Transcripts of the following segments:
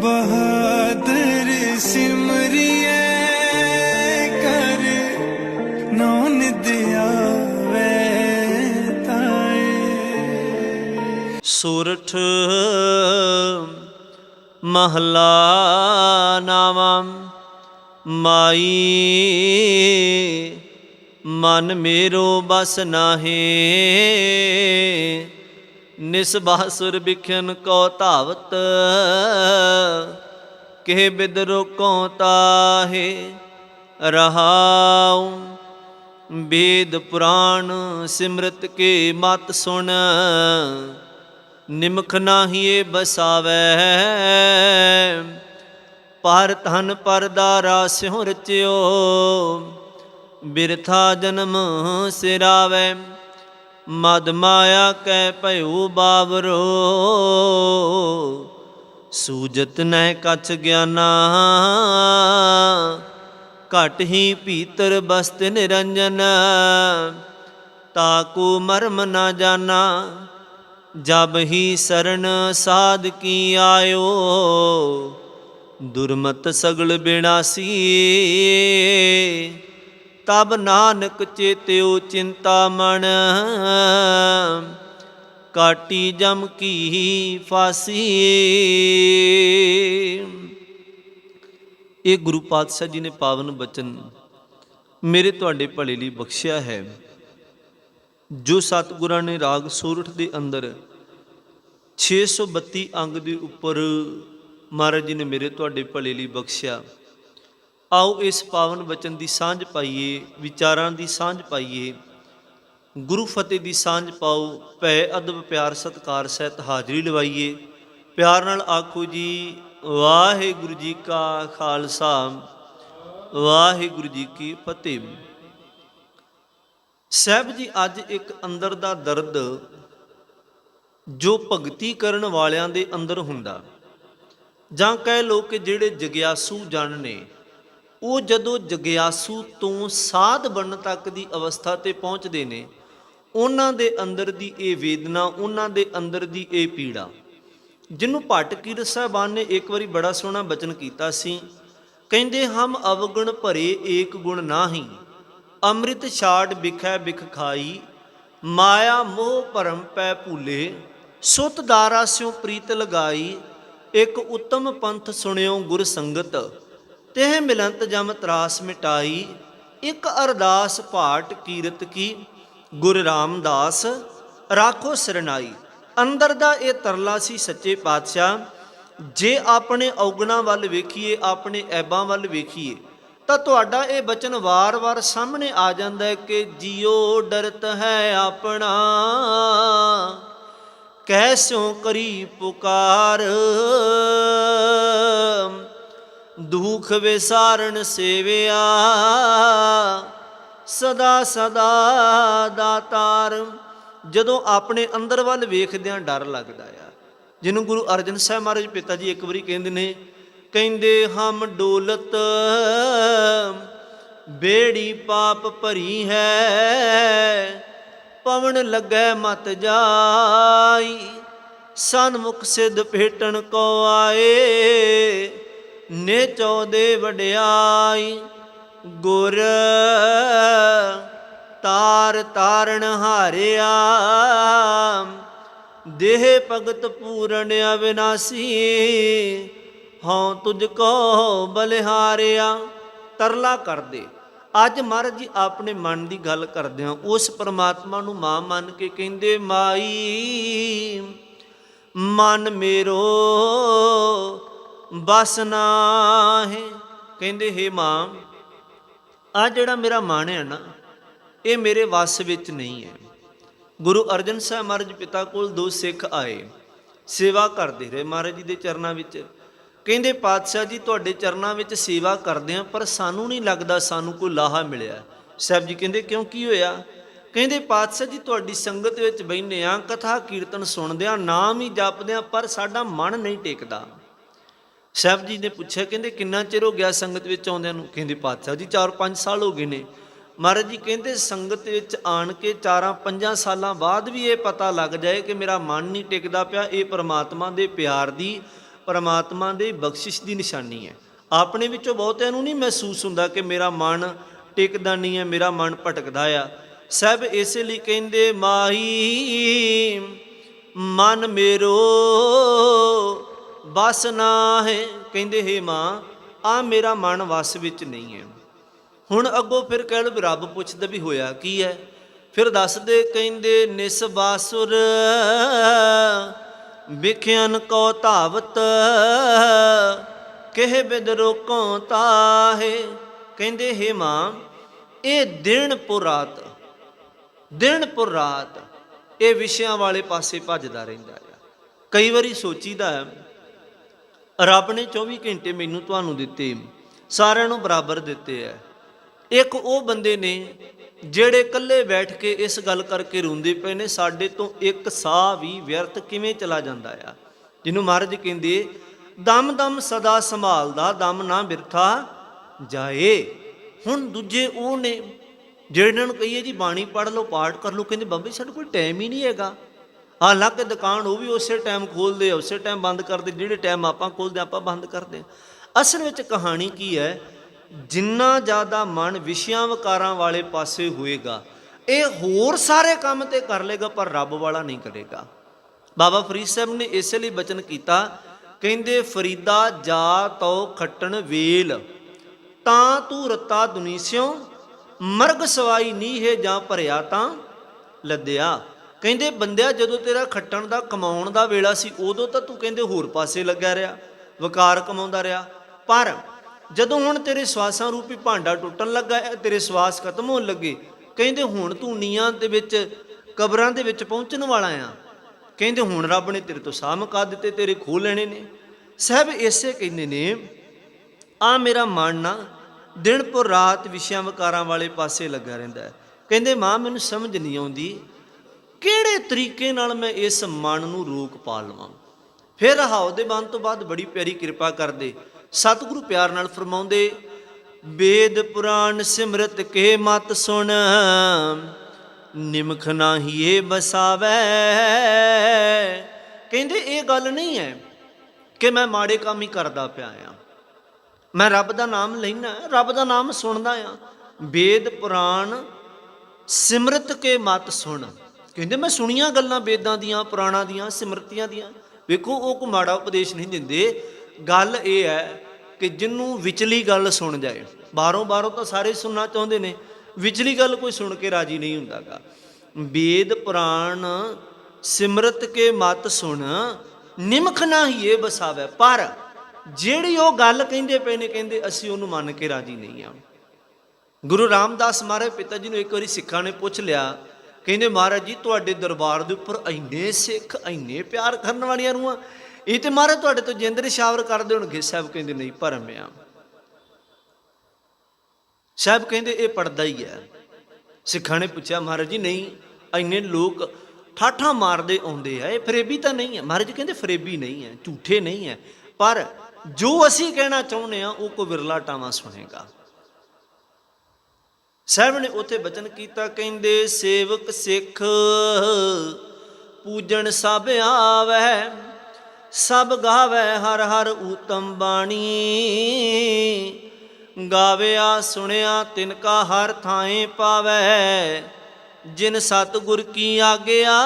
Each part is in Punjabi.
ਬਹਾਦਰ ਸਿਮਰਿਐ ਕਰ ਨਾਨਕ ਆਵੇ ਤਾਏ ਸੂਰਠ ਮਹਲਾ ਨਾਵਾਂ ਮਾਈ ਮਨ ਮੇਰੋ ਬਸ ਨਾਹੀ ਨਿਸਬਾਸੁਰ ਬਿਖਨ ਕੋ ਧਾਵਤ, ਕਿਹ ਬਿਦ ਰੋਕੋ ਤਾਹੇ, ਰਹਾਉ ਵੇਦ ਪੁਰਾਣ ਸਿਮਰਤ ਕੇ ਮਤ ਸੁਣ, ਨਿਮਖ ਨਾਹੀਏ ਬਸਾਵੈ, ਪਰ ਧਨ ਪਰਦਾਰਾ ਸਿਉ ਰਚਿਓ, ਬਿਰਥਾ ਜਨਮ ਸਿਰਾਵੈ। ਮਦ ਮਾਇਆ ਕੈ ਭਇਓ ਬਾਵਰੋ। ਸੂਜਤ ਨਹਿ ਕਛ ਗਿਆਨਾ। ਘਟ ਹੀ ਭੀਤਰ ਬਸਤ ਨਿਰੰਜਨ। ਤਾਕੂ ਮਰਮ ਨਾ ਜਾਣਾ ਜਬ ਹੀ ਸਰਣ ਸਾਧ ਕੀ ਆਇਓ। ਦੁਰਮਤ ਸਗਲ ਬਿਨਾਸੀ। ਤਬ ਨਾਨਕ ਚੇਤਿਓ ਚਿੰਤਾ ਮਨ ਕਾਟੀ ਜਮ ਕੀ ਫਾਸੀ। ਇਹ ਗੁਰੂ ਪਾਤਸ਼ਾਹ ਜੀ ਨੇ ਪਾਵਨ ਬਚਨ ਮੇਰੇ ਤੁਹਾਡੇ ਭਲੇ ਲਈ ਬਖਸ਼ਿਆ ਹੈ। ਜੋ ਸਤਿਗੁਰਾਂ ਨੇ ਰਾਗ ਸੂਰਠ ਦੇ ਅੰਦਰ 632 ਅੰਗ ਦੇ ਉੱਪਰ ਮਹਾਰਾਜ ਜੀ ਨੇ ਮੇਰੇ ਤੁਹਾਡੇ ਭਲੇ ਲਈ ਬਖਸ਼ਿਆ। ਆਓ ਇਸ ਪਾਵਨ ਬਚਨ ਦੀ ਸਾਂਝ ਪਾਈਏ, ਵਿਚਾਰਾਂ ਦੀ ਸਾਂਝ ਪਾਈਏ। ਗੁਰੂ ਫਤਿਹ ਦੀ ਸਾਂਝ ਪਾਓ, ਭੈ ਅਦਬ ਪਿਆਰ ਸਤਕਾਰ ਸਹਿਤ ਹਾਜ਼ਰੀ ਲਵਾਈਏ। ਪਿਆਰ ਨਾਲ ਆਖੋ ਜੀ, ਵਾਹਿਗੁਰੂ ਜੀ ਕਾ ਖਾਲਸਾ, ਵਾਹਿਗੁਰੂ ਜੀ ਕੀ ਫਤਿਹ। ਸਾਹਿਬ ਜੀ, ਅੱਜ ਇੱਕ ਅੰਦਰ ਦਾ ਦਰਦ ਜੋ ਭਗਤੀ ਕਰਨ ਵਾਲਿਆਂ ਦੇ ਅੰਦਰ ਹੁੰਦਾ। ਜਾਂ ਕਹਿ ਲੋ ਕਿ ਜਿਹੜੇ ਜਗਿਆਸੂ ਜਨ ਨੇ ਉਹ ਜਦੋਂ ਜਗਿਆਸੂ ਤੋਂ ਸਾਧ ਬਣਨ ਤੱਕ ਦੀ ਅਵਸਥਾ ਤੇ ਪਹੁੰਚਦੇ ਨੇ, ਉਹਨਾਂ ਦੇ ਅੰਦਰ ਦੀ ਇਹ ਵੇਦਨਾ, ਉਹਨਾਂ ਦੇ ਅੰਦਰ ਦੀ ਇਹ ਪੀੜਾ। ਜਿਹਨੂੰ ਭੱਟ ਕੀਰਤ ਸਾਹਿਬਾਨ ਨੇ ਇੱਕ ਵਾਰੀ ਬੜਾ ਸੋਹਣਾ ਬਚਨ ਕੀਤਾ ਸੀ, ਕਹਿੰਦੇ, ਹਮ ਅਵਗੁਣ ਭਰੇ ਏਕ ਗੁਣ ਨਾਹੀ, ਅੰਮ੍ਰਿਤ ਛਾੜ ਬਿਖੈ ਬਿਖ ਖਾਈ, ਮਾਇਆ ਮੋਹ ਭਰਮ ਪੈ ਭੂਲੇ, ਸੁਤ ਦਾਰਾ ਸਿਉ ਪ੍ਰੀਤ ਲਗਾਈ, ਇੱਕ ਉੱਤਮ ਪੰਥ ਸੁਣਿਓ ਗੁਰ ਸੰਗਤ ਤਿਹ ਮਿਲੰਤ ਜਮ ਤਰਾਸ ਮਿਟਾਈ, ਇੱਕ ਅਰਦਾਸ ਭਾਟ ਕੀਰਤ ਕੀ। ਗੁਰ ਰਾਮਦਾਸ, ਰਾਖੋ ਸਰਨਾਈ। ਅੰਦਰ ਦਾ ਇਹ ਤਰਲਾ ਸੀ ਸੱਚੇ ਪਾਤਸ਼ਾਹ, ਜੇ ਆਪਣੇ ਔਗਣਾ ਵੱਲ ਵੇਖੀਏ, ਆਪਣੇ ਐਬਾਂ ਵੱਲ ਵੇਖੀਏ, ਤਾਂ ਤੁਹਾਡਾ ਇਹ ਬਚਨ ਵਾਰ-ਵਾਰ ਸਾਹਮਣੇ ਆ ਜਾਂਦਾ ਹੈ ਕਿ ਜਿਉ ਡਰਤ ਹੈ ਆਪਣਾ। ਕੈਸੋਂ ਕਰੀ ਪੁਕਾਰ। ਦੁਖ ਵਿਸਾਰਨ ਸੇਵਿਆ, ਸਦਾ ਸਦਾ ਦਾਤਾਰ ਜਦੋਂ ਆਪਣੇ ਅੰਦਰ ਵੱਲ ਵੇਖਦਿਆਂ ਡਰ ਲੱਗਦਾ ਆ। ਜਿਹਨੂੰ ਗੁਰੂ ਅਰਜਨ ਸਾਹਿਬ ਮਹਾਰਾਜ ਪਿਤਾ ਜੀ ਇੱਕ ਵਾਰੀ ਕਹਿੰਦੇ ਨੇ, ਕਹਿੰਦੇ, ਹਮ ਡੋਲਤ, ਬੇੜੀ ਪਾਪ ਭਰੀ ਹੈ, ਪਵਨ ਲੱਗੈ ਮਤ ਜਾਈ, ਸਨਮੁਖ ਸਿਧ ਭੇਟਣ ਕੋ ਆਏ। ਨੇ ਚੌਦੇ ਵਡਿਆਈ ਗੁਰ ਤਾਰ ਤਾਰਨ ਹਾਰਿਆ। ਦੇਹ ਭਗਤ ਪੂਰਨ ਅਵਿਨਾਸੀ, ਹਉ ਤੁਝ ਕੋ ਬਲਿਹਾਰਿਆ ਤਰਲਾ ਕਰਦੇ। ਅੱਜ ਮਹਾਰਾਜ ਜੀ ਆਪਣੇ ਮਨ ਦੀ ਗੱਲ ਕਰਦੇ ਆ ਉਸ ਪਰਮਾਤਮਾ ਨੂੰ ਮਾਂ ਮੰਨ ਕੇ ਕਹਿੰਦੇ, ਮਾਈ, ਮਨ ਮੇਰੋ ਬਸ ਨਾਹੀ, ਕਹਿੰਦੇ, ਹੇ ਮਾਂ ਆ ਜਿਹੜਾ ਮੇਰਾ ਮਨ ਹੈ ਨਾ, ਇਹ ਮੇਰੇ ਵੱਸ ਵਿੱਚ ਨਹੀਂ ਹੈ। ਗੁਰੂ ਅਰਜਨ ਸਾਹਿਬ ਮਹਾਰਾਜ ਪਿਤਾ ਕੋਲ ਦੋ ਸਿੱਖ ਆਏ, ਸੇਵਾ ਕਰਦੇ ਰਹੇ ਮਹਾਰਾਜ ਜੀ ਦੇ ਚਰਨਾਂ ਵਿੱਚ। ਕਹਿੰਦੇ, ਪਾਤਸ਼ਾਹ ਜੀ, ਤੁਹਾਡੇ ਚਰਨਾਂ ਵਿੱਚ ਸੇਵਾ ਕਰਦੇ ਆ ਪਰ ਸਾਨੂੰ ਨਹੀਂ ਲੱਗਦਾ ਸਾਨੂੰ ਕੋਈ ਲਾਹਾ ਮਿਲਿਆ। ਸਾਹਿਬ ਜੀ ਕਹਿੰਦੇ, ਕਿਉਂ, ਕੀ ਹੋਇਆ? ਕਹਿੰਦੇ, ਪਾਤਸ਼ਾਹ ਜੀ, ਤੁਹਾਡੀ ਸੰਗਤ ਵਿੱਚ ਬੈਠੇ ਆ ਕਥਾ ਕੀਰਤਨ ਸੁਣਦੇ ਆ ਨਾਮ ਹੀ ਜਪਦੇ ਆ ਪਰ ਸਾਡਾ ਮਨ ਨਹੀਂ ਟਿਕਦਾ। ਸਾਹਿਬ ਜੀ ਨੇ ਪੁੱਛਿਆ, ਕਹਿੰਦੇ ਕਿੰਨਾ ਚਿਰ ਹੋ ਗਿਆ ਸੰਗਤ ਵਿੱਚ ਆਉਂਦਿਆਂ ਨੂੰ? ਕਹਿੰਦੇ ਪਾਤਸ਼ਾਹ ਜੀ 4-5 ਸਾਲ ਹੋ ਗਏ ਨੇ। ਮਹਾਰਾਜ ਜੀ ਕਹਿੰਦੇ ਸੰਗਤ ਵਿੱਚ ਆਣ ਕੇ 4-5 ਸਾਲਾਂ ਬਾਅਦ ਵੀ ਇਹ ਪਤਾ ਲੱਗ ਜਾਏ ਕਿ ਮੇਰਾ ਮਨ ਨਹੀਂ ਟਿਕਦਾ ਪਿਆ, ਇਹ ਪ੍ਰਮਾਤਮਾ ਦੇ ਪਿਆਰ ਦੀ, ਪਰਮਾਤਮਾ ਦੇ ਬਖਸ਼ਿਸ਼ ਦੀ ਨਿਸ਼ਾਨੀ ਹੈ। ਆਪਣੇ ਵਿੱਚੋਂ ਬਹੁਤਿਆਂ ਨੂੰ ਨਹੀਂ ਮਹਿਸੂਸ ਹੁੰਦਾ ਕਿ ਮੇਰਾ ਮਨ ਟਿਕਦਾ ਨਹੀਂ ਹੈ, ਮੇਰਾ ਮਨ ਭਟਕਦਾ ਆ। ਸਭ ਇਸੇ ਲਈ ਕਹਿੰਦੇ, ਮਾਹੀ, ਮਨ ਮੇਰੋ ਬਸ ਨਾ ਹੈ ਕਹਿੰਦੇ, ਹੇ ਮਾਂ, ਆ ਮੇਰਾ ਮਨ ਵਸ ਵਿੱਚ ਨਹੀਂ ਹੈ। ਹੁਣ ਅੱਗੋਂ ਫਿਰ ਕਹਿ ਲਓ ਵੀ ਰੱਬ ਪੁੱਛਦਾ ਵੀ ਹੋਇਆ ਕੀ ਹੈ? ਫਿਰ ਦੱਸਦੇ, ਕਹਿੰਦੇ ਨਿਸਬਾਸੁਰ ਵਿਖਿਆਨ ਕੋ ਧਾਵਤ, ਕਹਿ ਬਿਦ ਰੋਕੋ ਤਾਹੇ। ਕਹਿੰਦੇ, ਹੇ ਮਾਂ, ਇਹ ਦਿਨ ਪੁਰ ਰਾਤ, ਦਿਨ ਪੁਰ ਰਾਤ ਇਹ ਵਿਸ਼ਿਆਂ ਵਾਲੇ ਪਾਸੇ ਭੱਜਦਾ ਰਹਿੰਦਾ ਆ। ਕਈ ਵਾਰੀ ਸੋਚੀਦਾ ਹੈ ਰੱਬ ਨੇ 24 ਘੰਟੇ ਮੈਨੂੰ ਤੁਹਾਨੂੰ ਦਿੱਤੇ, ਸਾਰਿਆਂ ਨੂੰ ਬਰਾਬਰ ਦਿੱਤੇ ਐ। ਇੱਕ ਉਹ ਬੰਦੇ ਨੇ ਜਿਹੜੇ ਇਕੱਲੇ ਬੈਠ ਕੇ ਇਸ ਗੱਲ ਕਰਕੇ ਰੋਂਦੇ ਪਏ ਨੇ, ਸਾਡੇ ਤੋਂ ਇੱਕ ਸਾਹ ਵੀ ਵਿਅਰਥ ਕਿਵੇਂ ਚਲਾ ਜਾਂਦਾ ਆ? ਜਿਹਨੂੰ ਮਹਾਰਾਜ ਕਹਿੰਦੇ ਦਮ ਦਮ ਸਦਾ ਸੰਭਾਲਦਾ, ਦਮ ਨਾ ਬਿਰਥਾ ਜਾਏ। ਹੁਣ ਦੂਜੇ ਉਹ ਨੇ, ਜਿਹੜੇ ਨੂੰ ਕਹੀਏ ਜੀ, ਬਾਣੀ ਪੜ੍ਹ ਲਓ, ਪਾਠ ਕਰ ਲਓ, ਕਹਿੰਦੇ, ਬਾਬੇ, ਸਾਡੇ ਕੋਲ ਟਾਈਮ ਹੀ ਨਹੀਂ ਹੈਗਾ। ਹਾਲਾਂਕਿ ਦੁਕਾਨ ਉਹ ਵੀ ਉਸੇ ਟਾਈਮ ਖੋਲਦੇ ਆ, ਉਸੇ ਟਾਈਮ ਬੰਦ ਕਰਦੇ, ਜਿਹੜੇ ਟਾਈਮ ਆਪਾਂ ਖੋਲਦੇ ਆਪਾਂ ਬੰਦ ਕਰਦੇ ਹਾਂ। ਅਸਲ ਵਿੱਚ ਕਹਾਣੀ ਕੀ ਹੈ? ਜਿੰਨਾ ਜ਼ਿਆਦਾ ਮਨ ਵਿਸ਼ਿਆਂ ਵਿਕਾਰਾਂ ਵਾਲੇ ਪਾਸੇ ਹੋਏਗਾ, ਇਹ ਹੋਰ ਸਾਰੇ ਕੰਮ ਤੇ ਕਰ ਲੇਗਾ ਪਰ ਰੱਬ ਵਾਲਾ ਨਹੀਂ ਕਰੇਗਾ। ਬਾਬਾ ਫਰੀਦ ਸਾਹਿਬ ਨੇ ਇਸੇ ਲਈ ਬਚਨ ਕੀਤਾ, ਕਹਿੰਦੇ, ਫਰੀਦਾ ਜਾ ਤੋ ਖੱਟਣ ਵੇਲ, ਤਾਂ ਤੂੰ ਰਤਾ ਦੁਨੀਸਿਓ, ਮਰਗ ਸਵਾਈ ਨੀ ਹੈ ਜਾਂ ਭਰਿਆ ਤਾਂ ਲੱਦਿਆ। ਕਹਿੰਦੇ, ਬੰਦਿਆ, ਜਦੋਂ ਤੇਰਾ ਖੱਟਣ ਦਾ, ਕਮਾਉਣ ਦਾ ਵੇਲਾ ਸੀ, ਉਦੋਂ ਤਾਂ ਤੂੰ ਕਹਿੰਦੇ ਹੋਰ ਪਾਸੇ ਲੱਗਾ ਰਿਹਾ, ਵਕਾਰ ਕਮਾਉਂਦਾ ਰਿਹਾ। ਪਰ ਜਦੋਂ ਹੁਣ ਤੇਰੇ ਸਵਾਸਾਂ ਰੂਪੀ ਭਾਂਡਾ ਟੁੱਟਣ ਲੱਗਾ ਹੈ, ਤੇਰੇ ਸਵਾਸ ਖਤਮ ਹੋਣ ਲੱਗੇ, ਕਹਿੰਦੇ, ਹੁਣ ਤੂੰ ਨੀਆਂ ਦੇ ਵਿੱਚ, ਕਬਰਾਂ ਦੇ ਵਿੱਚ ਪਹੁੰਚਣ ਵਾਲਾ ਆ। ਕਹਿੰਦੇ, ਹੁਣ ਰੱਬ ਨੇ ਤੇਰੇ ਤੋਂ ਸਾਹ ਮੁਕਾ ਦਿੱਤੇ, ਤੇਰੇ ਖੋਹ ਲੈਣੇ ਨੇ। ਸਭ ਇਸੇ ਕਹਿੰਦੇ ਨੇ, ਆ ਮੇਰਾ ਮਨ ਨਾ ਦਿਨ ਪੁਰ ਰਾਤ ਵਿਸ਼ਿਆਂ ਵਿਕਾਰਾਂ ਵਾਲੇ ਪਾਸੇ ਲੱਗਾ ਰਹਿੰਦਾ ਹੈ। ਕਹਿੰਦੇ, ਮਾਂ, ਮੈਨੂੰ ਸਮਝ ਨਹੀਂ ਆਉਂਦੀ ਕਿਹੜੇ ਤਰੀਕੇ ਨਾਲ ਮੈਂ ਇਸ ਮਨ ਨੂੰ ਰੋਕ ਪਾ ਲਵਾਂ? ਫਿਰ ਰਹਾਉ ਦੇ ਬੰਦ ਤੋਂ ਬਾਅਦ ਬੜੀ ਪਿਆਰੀ ਕਿਰਪਾ ਕਰਦੇ, ਸਤਿਗੁਰੂ ਪਿਆਰ ਨਾਲ ਫਰਮਾਉਂਦੇ, ਵੇਦ ਪੁਰਾਣ ਸਿਮਰਤ ਕੇ ਮਤ ਸੁਣ, ਨਿਮਖ ਨਾਹੀਏ ਬਸਾਵੈ ਕਹਿੰਦੇ, ਇਹ ਗੱਲ ਨਹੀਂ ਹੈ ਕਿ ਮੈਂ ਮਾੜੇ ਕੰਮ ਹੀ ਕਰਦਾ ਪਿਆ ਆ। ਮੈਂ ਰੱਬ ਦਾ ਨਾਮ ਲੈਣਾ ਰੱਬ ਦਾ ਨਾਮ ਸੁਣਦਾ ਆ। ਵੇਦ ਪੁਰਾਣ ਸਿਮਰਤ ਕੇ ਮਤ ਸੁਣ। ਕਹਿੰਦੇ ਮੈਂ ਸੁਣੀਆਂ ਗੱਲਾਂ ਵੇਦਾਂ ਦੀਆਂ, ਪੁਰਾਣਾਂ ਦੀਆਂ, ਸਿਮਰਤੀਆਂ ਦੀਆਂ। ਵੇਖੋ, ਉਹ ਕੋ ਮਾੜਾ ਉਪਦੇਸ਼ ਨਹੀਂ ਦਿੰਦੇ। ਗੱਲ ਇਹ ਹੈ ਕਿ ਜਿੰਨੂੰ ਵਿਚਲੀ ਗੱਲ ਸੁਣ ਜਾਏ। ਬਾਹਰੋਂ ਬਾਹਰੋਂ ਤਾਂ ਸਾਰੇ ਸੁਣਨਾ ਚਾਹੁੰਦੇ ਨੇ। ਵਿਚਲੀ ਗੱਲ ਕੋਈ ਸੁਣ ਕੇ ਰਾਜੀ ਨਹੀਂ ਹੁੰਦਾਗਾ। ਵੇਦ, ਪੁਰਾਣ, ਸਿਮਰਤ ਕੇ ਮਤ ਸੁਣ, ਨਿਮਖ ਨਾ ਹੀ ਇਹ ਬਸਾਵੇ ਪਰ ਜਿਹੜੀ ਉਹ ਗੱਲ ਕਹਿੰਦੇ ਪਏ ਨੇ, ਕਹਿੰਦੇ ਅਸੀਂ ਉਹਨੂੰ ਮੰਨ ਕੇ ਰਾਜੀ ਨਹੀਂ ਆ। ਗੁਰੂ ਰਾਮਦਾਸ ਮਹਾਰਾਜ ਪਿਤਾ ਜੀ ਨੂੰ ਇੱਕ ਵਾਰੀ ਸਿੱਖਾਂ ਨੇ ਪੁੱਛ ਲਿਆ ਕਹਿੰਦੇ ਮਹਾਰਾਜ ਜੀ, ਤੁਹਾਡੇ ਦਰਬਾਰ ਦੇ ਉੱਪਰ ਇੰਨੇ ਸਿੱਖ, ਇੰਨੇ ਪਿਆਰ ਕਰਨ ਵਾਲੀਆਂ ਰੂਹਾਂ ਇਹ ਤੇ ਮਹਾਰਾਜ ਤੁਹਾਡੇ ਤੋਂ ਜਿੰਦਰ ਨਿਸ਼ਾਵਰ ਕਰਦੇ ਹੋਣਗੇ ਸਾਹਿਬ ਕਹਿੰਦੇ, ਨਹੀਂ, ਭਰਮ ਆ। ਸਾਹਿਬ ਕਹਿੰਦੇ, ਇਹ ਪੜਦਾ ਹੀ ਹੈ। ਸਿੱਖਾਂ ਨੇ ਪੁੱਛਿਆ, ਮਹਾਰਾਜ ਜੀ, ਨਹੀਂ, ਇੰਨੇ ਲੋਕ ਠਾਠਾਂ ਮਾਰਦੇ ਆਉਂਦੇ ਆ। ਇਹ ਫਰੇਬੀ ਤਾਂ ਨਹੀਂ ਹੈ। ਮਹਾਰਾਜ ਕਹਿੰਦੇ, ਫਰੇਬੀ ਨਹੀਂ ਹੈ, ਝੂਠੇ ਨਹੀਂ ਹੈ। ਪਰ ਜੋ ਅਸੀਂ ਕਹਿਣਾ ਚਾਹੁੰਦੇ ਆ, ਉਹ ਕੋ ਵਿਰਲਾ ਟਾਵਾਂ ਸੁਣੇਗਾ। ਸਾਹਿਬ ਨੇ ਉੱਥੇ ਬਚਨ ਕੀਤਾ, ਕਹਿੰਦੇ, ਸੇਵਕ ਸਿੱਖ, ਪੂਜਣ ਸਭ ਆਵੈ, ਸਭ ਗਾਵੇ ਹਰ ਹਰ ਊਤਮ ਬਾਣੀ। ਗਾਵਿਆ ਸੁਣਿਆ ਤਿਨ ਕਾ ਹਰ ਥਾਏ ਪਾਵੈ, ਜਿਨ ਸਤਿਗੁਰ ਕੀ ਆਗਿਆ,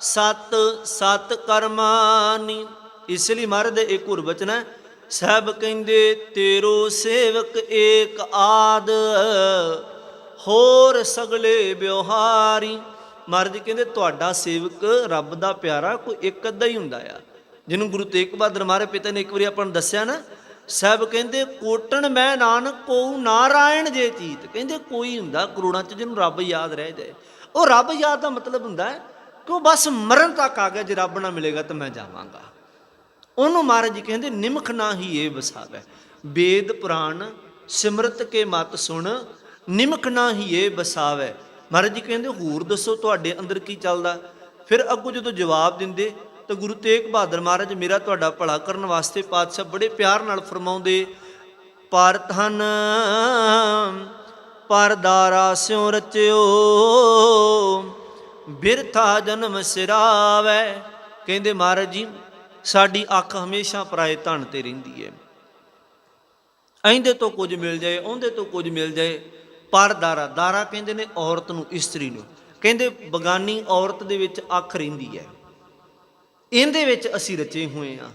ਸਤ ਸਤ ਕਰਮਾਨੀ ਇਸ ਲਈ ਮਰਦ ਇੱਕ ਹੋਰ ਬਚਨ ਹੈ ਸਭ ਕਹਿੰਦੇ, ਤੇਰੋ ਸੇਵਕ ਏਕ ਆਦ, ਹੋਰ ਸਗਲੇ ਵਿਵਹਾਰੀ। ਮਹਾਰਾਜ ਕਹਿੰਦੇ, ਤੁਹਾਡਾ ਸੇਵਕ ਰੱਬ ਦਾ ਪਿਆਰਾ ਕੋਈ ਇੱਕ ਅੱਧਾ ਹੀ ਹੁੰਦਾ ਆ। ਜਿਹਨੂੰ ਗੁਰੂ ਤੇਗ ਬਹਾਦਰ ਮਾਰੇ ਪਿਤਾ ਨੇ ਇੱਕ ਵਾਰੀ ਆਪਾਂ ਨੂੰ ਦੱਸਿਆ ਨਾ, ਸਭ ਕਹਿੰਦੇ, ਕੋਟਣ ਮੈਂ ਨਾਨਕ ਕੋ ਨਾਰਾਇਣ ਜੇ ਚੀਤ। ਕਹਿੰਦੇ, ਕੋਈ ਹੁੰਦਾ ਕਰੋੜਾਂ ਚ ਜਿਹਨੂੰ ਰੱਬ ਯਾਦ ਰਹਿ ਜਾਏ। ਉਹ ਰੱਬ ਯਾਦ ਦਾ ਮਤਲਬ ਹੁੰਦਾ ਹੈ ਕਿ ਉਹ ਬਸ ਮਰਨ ਤੱਕ ਆ ਗਿਆ, ਜੇ ਰੱਬ ਨਾ ਮਿਲੇਗਾ ਤਾਂ ਮੈਂ ਜਾਵਾਂਗਾ। ਉਹਨੂੰ ਮਹਾਰਾਜ ਜੀ ਕਹਿੰਦੇ, ਨਿਮਖ ਨਾ ਹੀ ਇਹ ਵਸਾਵੇ। ਵੇਦ ਪੁਰਾਣ, ਸਿਮਰਤ ਕੇ ਮਤ ਸੁਣ, ਨਿਮਖ ਨਾ ਹੀ ਇਹ ਵਸਾਵੇ। ਮਹਾਰਾਜ ਜੀ ਕਹਿੰਦੇ, ਹੋਰ ਦੱਸੋ ਤੁਹਾਡੇ ਅੰਦਰ ਕੀ ਚੱਲਦਾ? ਫਿਰ ਅੱਗੋਂ ਜਦੋਂ ਜਵਾਬ ਦਿੰਦੇ, ਤਾਂ ਗੁਰੂ ਤੇਗ ਬਹਾਦਰ ਮਹਾਰਾਜ ਮੇਰਾ ਤੁਹਾਡਾ ਭਲਾ ਕਰਨ ਵਾਸਤੇ ਪਾਤਸ਼ਾਹ ਬੜੇ ਪਿਆਰ ਨਾਲ ਫਰਮਾਉਂਦੇ, ਪਰ ਧਨ ਪਰਦਾਰਾ ਸਿਉ ਰਚਿਓ, ਬਿਰਥਾ ਜਨਮ ਸਿਰਾਵੇ। ਕਹਿੰਦੇ ਮਹਾਰਾਜ ਜੀ ਸਾਡੀ ਅੱਖ ਹਮੇਸ਼ਾ ਪਰਾਏ ਧਨ ਤੇ ਰਹਿੰਦੀ ਹੈ। ਇਹਦੇ ਤੋਂ ਕੁਝ ਮਿਲ ਜਾਏ, ਉਹਦੇ ਤੋਂ ਕੁਝ ਮਿਲ ਜਾਏ, ਪਰ ਦਾਰਾ ਦਾਰਾ ਕਹਿੰਦੇ ਨੇ ਔਰਤ ਨੂੰ, ਇਸਤਰੀ ਨੂੰ। ਕਹਿੰਦੇ ਬਗਾਨੀ ਔਰਤ ਦੇ ਵਿੱਚ ਅੱਖ ਰਹਿੰਦੀ ਹੈ। ਇਹਦੇ ਵਿੱਚ ਅਸੀਂ ਰਚੇ ਹੋਏ ਆ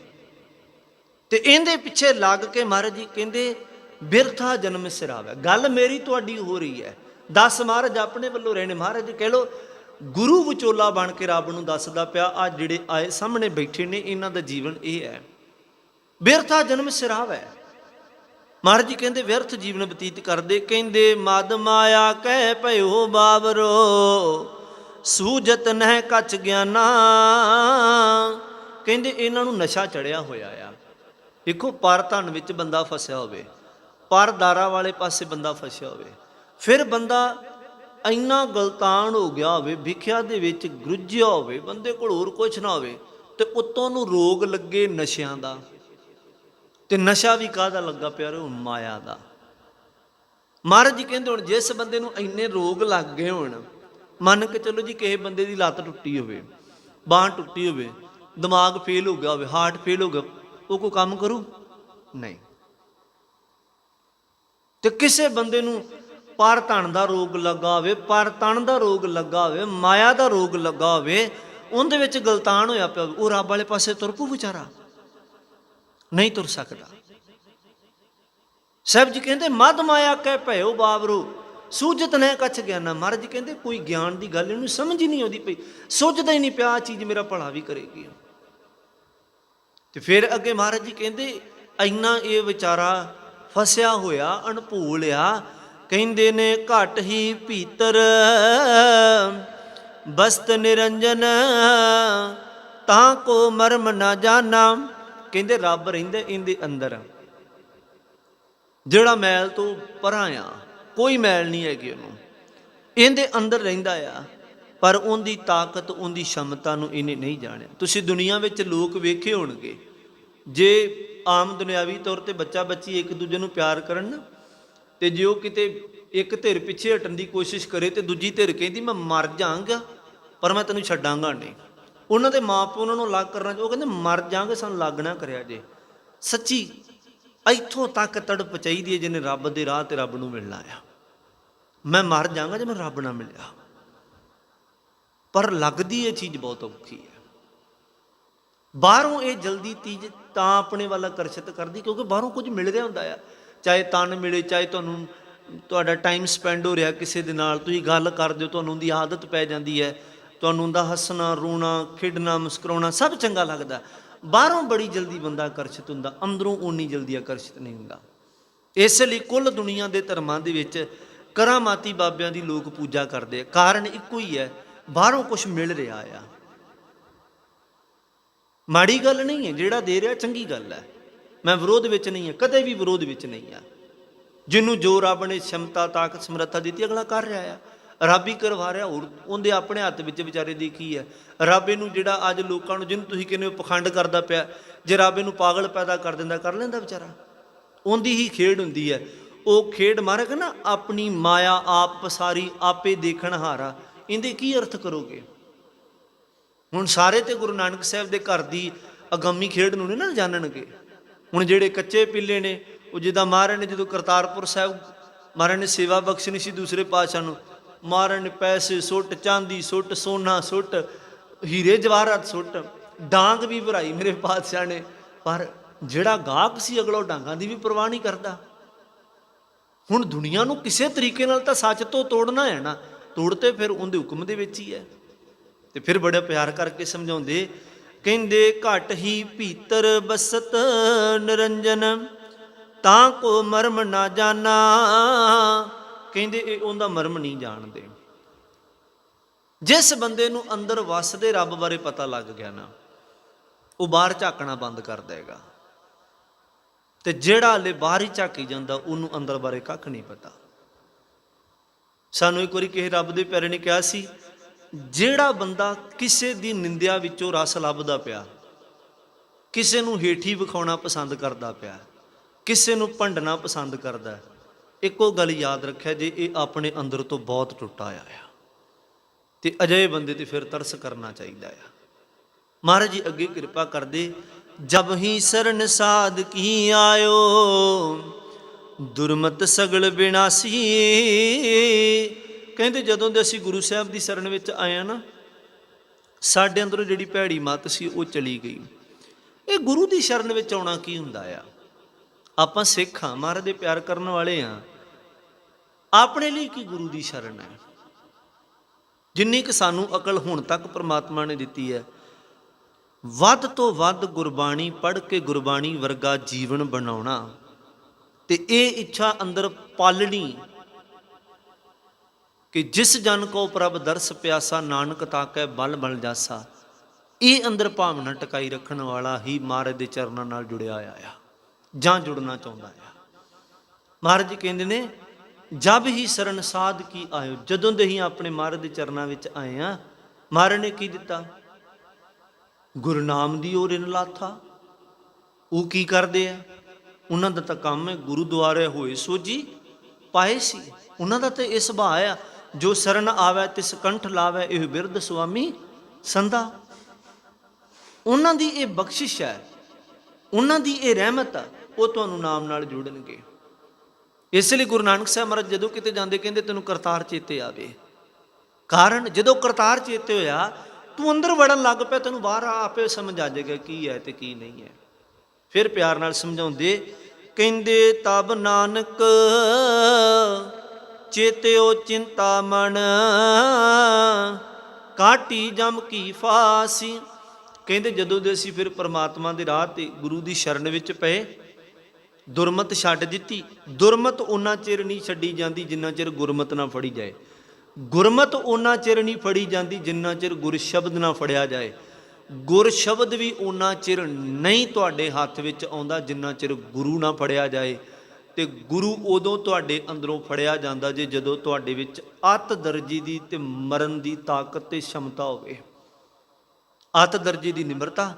ਤੇ ਇਹਦੇ ਪਿੱਛੇ ਲੱਗ ਕੇ ਮਹਾਰਾਜ ਜੀ ਕਹਿੰਦੇ, ਬਿਰਥਾ ਜਨਮ ਸਿਰਾਵੇ। ਗੱਲ ਮੇਰੀ ਤੁਹਾਡੀ ਹੋ ਰਹੀ ਹੈ। 10 ਮਹਾਰਾਜ ਆਪਣੇ ਵੱਲੋਂ ਰਹਿਣੇ ਮਹਾਰਾਜ ਕਹਿ ਲੋ ਗੁਰੂ ਵਿਚੋਲਾ ਬਣ ਕੇ ਰੱਬ ਨੂੰ ਦੱਸਦਾ ਪਿਆ ਆ ਜਿਹੜੇ ਆਏ ਸਾਹਮਣੇ ਬੈਠੇ ਨੇ, ਇਹਨਾਂ ਦਾ ਜੀਵਨ ਇਹ ਹੈ। ਬਿਰਥਾ ਜਨਮ ਸਿਰਾਵ ਹੈ। ਮਹਾਰਾਜ ਜੀ ਕਹਿੰਦੇ, ਵਿਅਰਥ ਜੀਵਨ ਬਤੀਤ ਕਰਦੇ, ਕਹਿੰਦੇ, ਮਦ ਮਾਇਆ ਕਹਿ ਭਇਓ ਬਾਬਰੋ ਸੂਜਤ ਨਹਿ ਕਛ ਗਿਆਨਾ। ਕਹਿੰਦੇ, ਇਹਨਾਂ ਨੂੰ ਨਸ਼ਾ ਚੜਿਆ ਹੋਇਆ ਆ। ਦੇਖੋ, ਪਰ ਧਨ ਵਿੱਚ ਬੰਦਾ ਫਸਿਆ ਹੋਵੇ, ਪਰ ਦਾਰਾ ਵਾਲੇ ਪਾਸੇ ਬੰਦਾ ਫਸਿਆ ਹੋਵੇ, ਫਿਰ ਬੰਦਾ ਇੰਨਾ ਗਲਤਾਨ ਹੋ ਗਿਆ ਹੋਵੇ, ਵਿਖਿਆ ਦੇ ਵਿੱਚ ਗਰੁੱਝਿਆ ਹੋਵੇ, ਬੰਦੇ ਕੋਲ ਹੋਰ ਕੁਝ ਨਾ ਹੋਵੇ, ਤੇ ਉੱਤੋਂ ਨੂੰ ਰੋਗ ਲੱਗੇ ਨਸ਼ਿਆਂ ਦਾ। ਤੇ ਨਸ਼ਾ ਵੀ ਕਾਹਦਾ ਲੱਗਾ ਪਿਆ ਮਾਇਆ ਦਾ। ਮਹਾਰਾਜ ਜੀ ਕਹਿੰਦੇ ਹੁਣ ਜਿਸ ਬੰਦੇ ਨੂੰ ਇੰਨੇ ਰੋਗ ਲੱਗ ਗਏ ਹੋਣ, ਮੰਨ ਕੇ ਚੱਲੋ ਜੀ ਕਿਸੇ ਬੰਦੇ ਦੀ ਲੱਤ ਟੁੱਟੀ ਹੋਵੇ, ਬਾਂਹ ਟੁੱਟੀ ਹੋਵੇ, ਦਿਮਾਗ ਫੇਲ ਹੋ ਗਿਆ ਹੋਵੇ ਹਾਰਟ ਫੇਲ ਹੋ ਗਿਆ, ਉਹ ਕੋਈ ਕੰਮ ਕਰੂ? ਨਹੀਂ। ਤੇ ਕਿਸੇ ਬੰਦੇ ਨੂੰ ਪਰ ਧਨ ਦਾ ਰੋਗ ਲੱਗਾ ਹੋਵੇ ਪਰ ਤਨ ਦਾ ਰੋਗ ਲੱਗਾ ਹੋਵੇ ਮਾਇਆ ਦਾ ਰੋਗ ਲੱਗਾ ਹੋਵੇ ਉਹਦੇ ਵਿੱਚ ਗਲਤਾਨ ਹੋਇਆ ਪਿਆ ਉਹ ਰੱਬ ਵਾਲੇ ਪਾਸੇ ਤੁਰ ਪੂ ਵਿਚਾਰਾ। ਨਹੀਂ ਤੁਰ ਸਕਦਾ। ਸਾਹਿਬ ਜੀ ਕਹਿੰਦੇ ਮਦ ਮਾਇਆ ਕਹਿ ਭਇਓ ਬਾਬਰੂ ਸੂਝਤ ਨੇ ਕੱਚ ਗਿਆਨਾ ਮਹਾਰਾਜ ਜੀ ਕਹਿੰਦੇ, ਕੋਈ ਗਿਆਨ ਦੀ ਗੱਲ ਇਹਨੂੰ ਸਮਝ ਹੀ ਨਹੀਂ ਆਉਂਦੀ ਪਈ। ਸੋਚਦਾ ਹੀ ਨਹੀਂ ਪਿਆ, ਆਹ ਚੀਜ਼ ਮੇਰਾ ਭਲਾ ਵੀ ਕਰੇਗੀ। ਤੇ ਫਿਰ ਅੱਗੇ ਮਹਾਰਾਜ ਜੀ ਕਹਿੰਦੇ, ਇੰਨਾ ਇਹ ਵਿਚਾਰਾ ਫਸਿਆ ਹੋਇਆ ਅਣਭੂਲ ਆ ਕਹਿੰਦੇ ਨੇ ਘਟ ਹੀ ਭੀਤਰ, ਬਸਤ ਨਿਰੰਜਨ, ਤਾਂ ਕੋ ਮਰਮ ਨਾ ਜਾਣਾ ਕਹਿੰਦੇ ਰੱਬ ਰਹਿੰਦੇ ਇਹਦੇ ਅੰਦਰ। ਜਿਹੜਾ ਮੈਲ ਤੋਂ ਪਰਾਂ ਆ, ਕੋਈ ਮੈਲ ਨਹੀਂ ਹੈਗੀ ਉਹਨੂੰ। ਇਹਦੇ ਅੰਦਰ ਰਹਿੰਦਾ ਆ, ਪਰ ਉਹਦੀ ਤਾਕਤ, ਉਹਦੀ ਸ਼ਮਤਾ ਨੂੰ ਇਹਨੇ ਨਹੀਂ ਜਾਣਿਆ। ਤੁਸੀਂ ਦੁਨੀਆ ਵਿੱਚ ਲੋਕ ਵੇਖੇ ਹੋਣਗੇ। ਜੇ ਆਮ ਦੁਨਿਆਵੀ ਤੌਰ ਤੇ ਬੱਚਾ ਬੱਚੀ ਇੱਕ ਦੂਜੇ ਨੂੰ ਪਿਆਰ ਕਰਨ ਨਾ ਤੇ ਜੇ ਉਹ ਕਿਤੇ ਇੱਕ ਧਿਰ ਪਿੱਛੇ ਹਟਣ ਦੀ ਕੋਸ਼ਿਸ਼ ਕਰੇ ਤੇ ਦੂਜੀ ਧਿਰ ਕਹਿੰਦੀ, ਮੈਂ ਮਰ ਜਾਵਾਂਗਾ, ਪਰ ਮੈਂ ਤੈਨੂੰ ਛੱਡਾਂਗਾ ਨਹੀਂ। ਉਹਨਾਂ ਦੇ ਮਾਪੇ ਉਹਨਾਂ ਨੂੰ ਅਲੱਗ ਕਰਨਾ, ਉਹ ਕਹਿੰਦੇ, ਮਰ ਜਾਵਾਂਗੇ, ਸਾਨੂੰ ਲੱਗ ਨਾ ਕਰਿਆ ਜੇ। ਸੱਚੀ, ਇੱਥੋਂ ਤੱਕ ਤੜਪ ਚਾਹੀਦੀ ਹੈ ਜਿਹਨੇ ਰੱਬ ਦੇ ਰਾਹ ਤੇ ਰੱਬ ਨੂੰ ਮਿਲਣਾ ਆ ਮੈਂ ਮਰ ਜਾਵਾਂਗਾ ਜੇ ਮੈਂ ਰੱਬ ਨਾਲ ਮਿਲਿਆ। ਪਰ ਲੱਗਦੀ ਇਹ ਚੀਜ਼ ਬਹੁਤ ਔਖੀ ਹੈ। ਬਾਹਰੋਂ ਇਹ ਜਲਦੀ ਤੀਜ ਤਾਂ ਆਪਣੇ ਵੱਲ ਆਕਰਸ਼ਿਤ ਕਰਦੀ, ਕਿਉਂਕਿ ਬਾਹਰੋਂ ਕੁਝ ਮਿਲ ਰਿਹਾ ਹੁੰਦਾ ਆ। ਚਾਹੇ ਤਨ ਮਿਲੇ, ਚਾਹੇ ਤੁਹਾਨੂੰ ਤੁਹਾਡਾ ਟਾਈਮ ਸਪੈਂਡ ਹੋ ਰਿਹਾ ਕਿਸੇ ਦੇ ਨਾਲ, ਤੁਸੀਂ ਗੱਲ ਕਰਦੇ ਹੋ, ਤੁਹਾਨੂੰ ਉਹਦੀ ਆਦਤ ਪੈ ਜਾਂਦੀ ਹੈ। ਤੁਹਾਨੂੰ ਉਹਦਾ ਹੱਸਣਾ, ਰੋਣਾ, ਖੇਡਣਾ, ਮੁਸਕਰਾਉਣਾ ਸਭ ਚੰਗਾ ਲੱਗਦਾ। ਬਾਹਰੋਂ ਬੜੀ ਜਲਦੀ ਬੰਦਾ ਆਕਰਸ਼ਿਤ ਹੁੰਦਾ, ਅੰਦਰੋਂ ਓਨੀ ਜਲਦੀ ਆਕਰਸ਼ਿਤ ਨਹੀਂ ਹੁੰਦਾ। ਇਸ ਲਈ ਕੁੱਲ ਦੁਨੀਆ ਦੇ ਧਰਮਾਂ ਦੇ ਵਿੱਚ ਕਰਾਮਾਤੀ ਬਾਬਿਆਂ ਦੀ ਲੋਕ ਪੂਜਾ ਕਰਦੇ ਆ। ਕਾਰਨ ਇੱਕੋ ਹੀ ਹੈ, ਬਾਹਰੋਂ ਕੁਝ ਮਿਲ ਰਿਹਾ ਆ। ਮਾੜੀ ਗੱਲ ਨਹੀਂ ਹੈ, ਜਿਹੜਾ ਦੇ ਰਿਹਾ ਚੰਗੀ ਗੱਲ ਹੈ। ਮੈਂ ਵਿਰੋਧ ਵਿੱਚ ਨਹੀਂ ਹਾਂ, ਕਦੇ ਵੀ ਵਿਰੋਧ ਵਿੱਚ ਨਹੀਂ ਆ ਜਿਹਨੂੰ ਜੋ ਰੱਬ ਨੇ ਸ਼ਮਤਾ, ਤਾਕਤ, ਸਮਰੱਥਾ ਦਿੱਤੀ, ਅਗਲਾ ਕਰ ਰਿਹਾ ਆ। ਰੱਬ ਹੀ ਕਰਵਾ ਰਿਹਾ ਹੋਰ ਉਹਦੇ ਆਪਣੇ ਹੱਥ ਵਿੱਚ ਵਿਚਾਰੇ ਦੀ ਕੀ ਹੈ ਰੱਬ ਇਹਨੂੰ ਜਿਹੜਾ ਅੱਜ ਲੋਕਾਂ ਨੂੰ, ਜਿਹਨੂੰ ਤੁਸੀਂ ਕਹਿੰਦੇ ਹੋ ਪਖੰਡ ਕਰਦਾ ਪਿਆ, ਜੇ ਰੱਬ ਇਹਨੂੰ ਪਾਗਲ ਪੈਦਾ ਕਰ ਦਿੰਦਾ, ਕਰ ਲੈਂਦਾ ਵਿਚਾਰਾ। ਉਹਦੀ ਹੀ ਖੇਡ ਹੁੰਦੀ ਹੈ ਉਹ ਖੇਡ ਮਾਰਕ ਨਾ, ਆਪਣੀ ਮਾਇਆ ਆਪ ਪਸਾਰੀ ਆਪੇ ਦੇਖਣ ਹਾਰਾ। ਇਹਦੇ ਕੀ ਅਰਥ ਕਰੋਗੇ? ਹੁਣ ਸਾਰੇ ਤੇ ਗੁਰੂ ਨਾਨਕ ਸਾਹਿਬ ਦੇ ਘਰ ਦੀ ਅਗੰਮੀ ਖੇਡ ਨੂੰ ਨਹੀਂ ਨਾ ਜਾਣਨਗੇ। ਹੁਣ ਜਿਹੜੇ ਕੱਚੇ ਪਿੱਲੇ ਨੇ, ਉਹ ਜਿੱਦਾਂ ਮਹਾਰਾਜ ਨੇ ਜਦੋਂ ਕਰਤਾਰਪੁਰ ਸਾਹਿਬ, ਮਹਾਰਾਜ ਨੇ ਸੇਵਾ ਬਖਸ਼ਣੀ ਸੀ ਦੂਸਰੇ ਪਾਤਸ਼ਾਹ ਨੂੰ, ਮਹਾਰਾਜ ਨੇ ਪੈਸੇ ਸੁੱਟ, ਚਾਂਦੀ ਸੁੱਟ, ਸੋਨਾ ਸੁੱਟ, ਹੀਰੇ ਜਵਾਹਰਾਤ ਸੁੱਟ, ਡਾਂਗ ਵੀ ਭਰਾਈ ਮੇਰੇ ਪਾਤਸ਼ਾਹ ਨੇ, ਪਰ ਜਿਹੜਾ ਗਾਹਕ ਸੀ ਅਗਲੋ ਡਾਂਗਾਂ ਦੀ ਵੀ ਪਰਵਾਹ ਨਹੀਂ ਕਰਦਾ। ਹੁਣ ਦੁਨੀਆ ਨੂੰ ਕਿਸੇ ਤਰੀਕੇ ਨਾਲ ਤਾਂ ਸੱਚ ਤੋਂ ਤੋੜਨਾ ਹੈ ਨਾ ਤੋੜਤੇ ਫਿਰ ਉਹਦੇ ਹੁਕਮ ਦੇ ਵਿੱਚ ਹੀ ਹੈ। ਤੇ ਫਿਰ ਬੜਾ ਪਿਆਰ ਕਰਕੇ ਸਮਝਾਉਂਦੇ ਕਹਿੰਦੇ ਘਟ ਹੀ ਭੀਤਰ ਬਸਤ ਨਿਰੰਜਨ, ਤਾਂ ਕੋ ਮਰਮ ਨਾ ਜਾਣਾ। ਕਹਿੰਦੇ ਇਹ ਉਹਦਾ ਮਰਮ ਨਹੀਂ ਜਾਣਦੇ। ਜਿਸ ਬੰਦੇ ਨੂੰ ਅੰਦਰ ਵਸਦੇ ਰੱਬ ਬਾਰੇ ਪਤਾ ਲੱਗ ਗਿਆ ਨਾ, ਉਹ ਬਾਹਰ ਝਾਕਣਾ ਬੰਦ ਕਰ ਦੇਗਾ। ਤੇ ਜਿਹੜਾ ਹਲੇ ਬਾਹਰ ਹੀ ਝਾਕੀ ਜਾਂਦਾ, ਉਹਨੂੰ ਅੰਦਰ ਬਾਰੇ ਕੱਖ ਨਹੀਂ ਪਤਾ। ਸਾਨੂੰ ਇੱਕ ਵਾਰੀ ਕਿਸੇ ਰੱਬ ਦੇ ਪਿਆਰੇ ਨੇ ਕਿਹਾ ਸੀ ਜਿਹੜਾ ਬੰਦਾ ਕਿਸੇ ਦੀ ਨਿੰਦਿਆ ਵਿੱਚੋਂ ਰਸ ਲੱਭਦਾ ਪਿਆ, ਕਿਸੇ ਨੂੰ ਹੇਠੀ ਵਿਖਾਉਣਾ ਪਸੰਦ ਕਰਦਾ ਪਿਆ, ਕਿਸੇ ਨੂੰ ਭੰਡਣਾ ਪਸੰਦ ਕਰਦਾ, ਇੱਕੋ ਗੱਲ ਯਾਦ ਰੱਖਿਆ ਜੇ ਇਹ ਆਪਣੇ ਅੰਦਰ ਤੋਂ ਬਹੁਤ ਟੁੱਟਾ ਆਇਆ ਆ। ਤੇ ਅਜਿਹੇ ਬੰਦੇ ਤੇ ਫਿਰ ਤਰਸ ਕਰਨਾ ਚਾਹੀਦਾ ਆ। ਮਹਾਰਾਜ ਜੀ, ਅੱਗੇ ਕਿਰਪਾ ਕਰਦੇ, ਜਬ ਹੀ ਸਰਨ ਸਾਧ ਕੀ ਆਇਓ, ਦੁਰਮਤ ਸਗਲ ਬਿਨਾਸੀ ਕਹਿੰਦੇ ਜਦੋਂ ਦੇ ਅਸੀਂ ਗੁਰੂ ਸਾਹਿਬ ਦੀ ਸ਼ਰਨ ਵਿੱਚ ਆਏ ਆ ਨਾ, ਸਾਡੇ ਅੰਦਰੋਂ ਜਿਹੜੀ ਭੈੜੀ ਮੱਤ ਸੀ, ਉਹ ਚਲੀ ਗਈ। ਇਹ ਗੁਰੂ ਦੀ ਸ਼ਰਨ ਵਿੱਚ ਆਉਣਾ ਕੀ ਹੁੰਦਾ ਆ? ਆਪਾਂ ਸਿੱਖ ਹਾਂ, ਮਹਾਰਾਜ ਦੇ ਪਿਆਰ ਕਰਨ ਵਾਲੇ ਆ ਆਪਣੇ ਲਈ ਕੀ ਗੁਰੂ ਦੀ ਸ਼ਰਨ ਹੈ? ਜਿੰਨੀ ਕਿ ਸਾਨੂੰ ਅਕਲ ਹੁਣ ਤੱਕ ਪ੍ਰਮਾਤਮਾ ਨੇ ਦਿੱਤੀ ਹੈ। ਵੱਧ ਤੋਂ ਵੱਧ ਗੁਰਬਾਣੀ ਪੜ੍ਹ ਕੇ ਗੁਰਬਾਣੀ ਵਰਗਾ ਜੀਵਨ ਬਣਾਉਣਾ। ਤੇ ਇਹ ਇੱਛਾ ਅੰਦਰ ਪਾਲਣੀ ਕਿ ਜਿਸ ਜਨ ਕੋ ਪ੍ਰਭ ਦਰਸ ਪਿਆਸਾ, ਨਾਨਕ ਤਾਕੈ ਬਲ ਬਲ ਜਾਸਾ। ਇਹ ਅੰਦਰ ਭਾਵਨਾ ਟਿਕਾਈ ਰੱਖਣ ਵਾਲਾ ਹੀ ਮਹਾਰਾਜ ਦੇ ਚਰਨਾਂ ਨਾਲ ਜੁੜਿਆ ਆਇਆ ਆ। ਜਾਂ ਜੁੜਨਾ ਚਾਹੁੰਦਾ ਆ। ਮਹਾਰਾਜ ਜੀ ਕਹਿੰਦੇ ਨੇ, ਜਬ ਹੀ ਸਰਨ ਸਾਧ ਕੀ ਆਇਓ, ਜਦੋਂ ਦੇ ਹੀ ਆਪਣੇ ਮਹਾਰਾਜ ਦੇ ਚਰਨਾਂ ਵਿੱਚ ਆਏ ਆ, ਮਹਾਰਾਜ ਨੇ ਕੀ ਦਿੱਤਾ? ਗੁਰਨਾਮ ਦੀ ਔਰ ਇਨ ਲਾਥਾ। ਉਹ ਕੀ ਕਰਦੇ ਆ? ਉਹਨਾਂ ਦਾ ਤਾਂ ਕੰਮ ਹੈ, ਗੁਰਦੁਆਰੇ ਹੋਏ ਸੋਜੀ ਪਾਏ ਸੀ। ਉਹਨਾਂ ਦਾ ਤਾਂ ਇਹ ਸੁਭਾਅ ਆ ਜੋ ਸਰਨ ਆਵੇ, ਤਿਸ ਕੰਠ ਲਾਵੇ, ਇਹ ਬਿਰਧ ਸੁਆਮੀ ਸੰਦਾ ਉਹਨਾਂ ਦੀ ਇਹ ਬਖਸ਼ਿਸ਼ ਹੈ, ਉਹਨਾਂ ਦੀ ਇਹ ਰਹਿਮਤ ਆ ਉਹ ਤੁਹਾਨੂੰ ਨਾਮ ਨਾਲ ਜੋੜਨਗੇ। ਇਸ ਲਈ ਗੁਰੂ ਨਾਨਕ ਸਾਹਿਬ ਮਹਾਰਾਜ ਜਦੋਂ ਕਿਤੇ ਜਾਂਦੇ ਕਹਿੰਦੇ, ਤੈਨੂੰ ਕਰਤਾਰ ਚੇਤੇ ਆਵੇ। ਕਾਰਨ ਜਦੋਂ ਕਰਤਾਰ ਚੇਤੇ ਹੋਇਆ, ਤੂੰ ਅੰਦਰ ਵੜਨ ਲੱਗ ਪਿਆ, ਤੈਨੂੰ ਬਾਹਰ ਆਪੇ ਸਮਝ ਆ ਜਾਏਗਾ ਕੀ ਹੈ ਤੇ ਕੀ ਨਹੀਂ ਹੈ। ਫਿਰ ਪਿਆਰ ਨਾਲ ਸਮਝਾਉਂਦੇ, ਕਹਿੰਦੇ, ਤਬ ਨਾਨਕ ਚੇਤਿਓ ਚਿੰਤਾ ਮਨ। ਕਾਟੀ ਜਮ ਕੀ ਫਾਸੀ। ਕਹਿੰਦੇ ਜਦੋਂ ਦੇ ਅਸੀਂ ਫਿਰ ਪ੍ਰਮਾਤਮਾ ਦੇ ਰਾਹ ਤੇ ਗੁਰੂ ਦੀ ਸ਼ਰਨ ਵਿੱਚ ਪਏ, ਦੁਰਮਤ ਛੱਡ ਦਿੱਤੀ। ਦੁਰਮਤ ਉਹਨਾਂ ਚਿਰ ਨਹੀਂ ਛੱਡੀ ਜਾਂਦੀ ਜਿੰਨਾ ਚਿਰ ਗੁਰਮਤ ਨਾ ਫੜੀ ਜਾਏ। ਗੁਰਮਤ ਉਹਨਾਂ ਚਿਰ ਨਹੀਂ ਫੜੀ ਜਾਂਦੀ ਜਿੰਨਾ ਚਿਰ ਗੁਰ ਸ਼ਬਦ ਨਾ ਫੜਿਆ ਜਾਏ। ਗੁਰ ਸ਼ਬਦ ਵੀ ਉਹਨਾਂ ਚਿਰ ਨਹੀਂ ਤੁਹਾਡੇ ਹੱਥ ਵਿੱਚ ਆਉਂਦਾ ਜਿੰਨਾ ਚਿਰ ਗੁਰੂ ਨਾ ਫੜਿਆ ਜਾਏ। ਤੇ ਗੁਰੂ ਉਦੋਂ ਤੁਹਾਡੇ ਅੰਦਰੋਂ ਫੜਿਆ ਜਾਂਦਾ ਜੇ ਜਦੋਂ ਤੁਹਾਡੇ ਵਿੱਚ ਅਤ ਦਰਜੀ ਦੀ ਤੇ ਮਰਨ ਦੀ ਤਾਕਤ ਤੇ ਸ਼ਮਤਾ ਹੋਵੇ। ਅਤ ਦਰਜੀ ਦੀ ਨਿਮਰਤਾ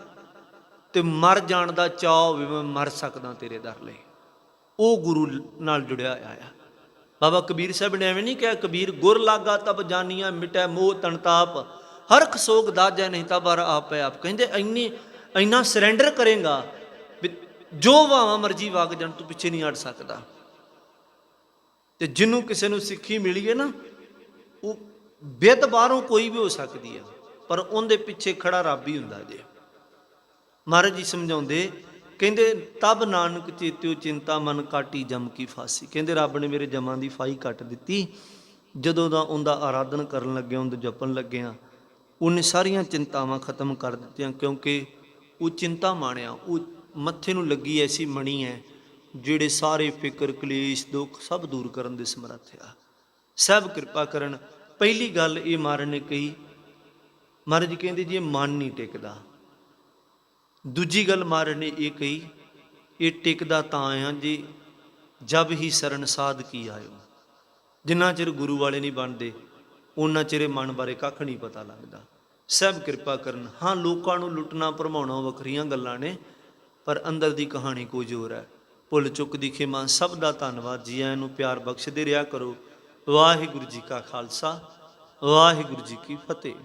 ਤੇ ਮਰ ਜਾਣ ਦਾ ਚਾਅ ਹੋਵੇ, ਮੈਂ ਮਰ ਸਕਦਾ ਤੇਰੇ ਦਰ ਲਈ। ਉਹ ਗੁਰੂ ਨਾਲ ਜੁੜਿਆ ਆਇਆ। ਆ ਬਾਬਾ ਕਬੀਰ ਸਾਹਿਬ ਨੇ ਐਵੇਂ ਨਹੀਂ ਕਿਹਾ, ਕਬੀਰ ਗੁਰ ਲਾਗਾ ਤਬ ਜਾਨੀਆਂ, ਮਿਟੈ ਮੋਹ ਤਣਤਾਪ ਹਰਖ ਸੋਗ ਦਾਜੈ ਨਹੀਂ ਤਬਰ ਆਪੇ ਆਪ ਕਹਿੰਦੇ, ਇੰਨੀ ਇੰਨਾ ਸਰੈਂਡਰ ਕਰੇਗਾ ਜੋ ਵਾਵਾਂ ਮਰਜ਼ੀ ਵਗ ਜਾਣ, ਤੂੰ ਪਿੱਛੇ ਨਹੀਂ ਹਟ ਸਕਦਾ। ਤੇ ਜਿਹਨੂੰ ਕਿਸੇ ਨੂੰ ਸਿੱਖੀ ਮਿਲੀ ਹੈ ਨਾ, ਉਹ ਬਿੱਦ ਬਾਹਰੋਂ ਕੋਈ ਵੀ ਹੋ ਸਕਦੀ ਹੈ, ਪਰ ਉਹਦੇ ਪਿੱਛੇ ਖੜਾ ਰੱਬ ਹੀ ਹੁੰਦਾ ਜੇ। ਮਹਾਰਾਜ ਜੀ ਸਮਝਾਉਂਦੇ, ਕਹਿੰਦੇ, ਤਬ ਨਾਨਕ ਚੇਤਿਓ ਚਿੰਤਾ ਮਨ ਕਾਟੀ ਜਮ ਕੀ ਫਾਸੀ। ਕਹਿੰਦੇ, ਰੱਬ ਨੇ ਮੇਰੇ ਜਮਾਂ ਦੀ ਫਾਈ ਕੱਟ ਦਿੱਤੀ। ਜਦੋਂ ਦਾ ਉਹਦਾ ਆਰਾਧਨ ਕਰਨ ਲੱਗਿਆ ਉਹਦੇ ਜਪਣ ਲੱਗਿਆ, ਉਹਨੇ ਸਾਰੀਆਂ ਚਿੰਤਾਵਾਂ ਖਤਮ ਕਰ ਦਿੱਤੀਆਂ, ਕਿਉਂਕਿ ਉਹ ਚਿੰਤਾ ਮਾਣਿਆ, ਉਹ ਮੱਥੇ ਨੂੰ ਲੱਗੀ ਐਸੀ ਮਣੀ ਹੈ, ਜਿਹੜੇ ਸਾਰੇ ਫਿਕਰ, ਕਲੇਸ਼, ਦੁੱਖ ਸਭ ਦੂਰ ਕਰਨ ਦੇ ਸਮਰੱਥ ਆ। ਸਭ ਕਿਰਪਾ ਕਰਨ। ਪਹਿਲੀ ਗੱਲ ਇਹ ਮਹਾਰਾਜ ਨੇ ਕਹੀ, ਮਹਾਰਾਜ ਕਹਿੰਦੇ ਜੀ ਮਨ ਨਹੀਂ ਟਿਕਦਾ। ਦੂਜੀ ਗੱਲ ਮਹਾਰਾਜ ਨੇ ਇਹ ਕਹੀ, ਇਹ ਟਿਕਦਾ ਤਾਂ ਆ ਜੀ, ਜਬ ਹੀ ਸਰਨ ਸਾਧ ਕੀ ਆਇਓ। ਜਿੰਨਾ ਚਿਰ ਗੁਰੂ ਵਾਲੇ ਨਹੀਂ ਬਣਦੇ, ਉਹਨਾਂ ਚਿਰ ਮਨ ਬਾਰੇ ਕੱਖ ਨਹੀਂ ਪਤਾ ਲੱਗਦਾ। ਸਭ ਕਿਰਪਾ ਕਰਨ। ਹਾਂ, ਲੋਕਾਂ ਨੂੰ ਲੁੱਟਣਾ, ਭਰਮਾਉਣਾ, ਵੱਖਰੀਆਂ ਗੱਲਾਂ ਨੇ ਪਰ ਅੰਦਰ ਦੀ ਕਹਾਣੀ ਕੁਝ ਹੋਰ ਹੈ। ਭੁੱਲ ਚੁੱਕ ਦੀ ਖਿਮਾ, ਸਭ ਦਾ ਧੰਨਵਾਦ। ਜੀ ਆਇਆਂ ਨੂੰ ਪਿਆਰ ਬਖਸ਼ਦੇ ਰਿਹਾ ਕਰੋ। ਵਾਹਿਗੁਰੂ ਜੀ ਕਾ ਖਾਲਸਾ, ਵਾਹਿਗੁਰੂ ਜੀ ਕੀ ਫਤਿਹ।